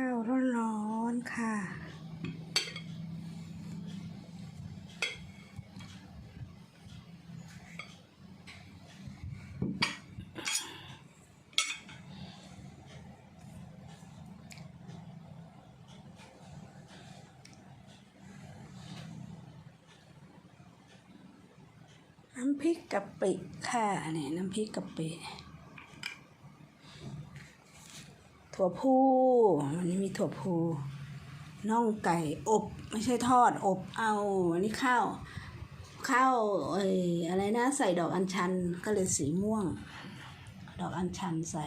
ข้าวร้อนๆค่ะ น้ำพริกกะปิค่ะเนี่ยน้ำพริกกะปิ ถั่วพูวันนี้มีถั่วพูน่องไก่อบ ไม่ใช่ทอดอบเอาอันนี้ข้าวข้าวเอ้ยอะไรนะใส่ดอกอัญชันก็เลยสีม่วง ดอกอัญชันใส่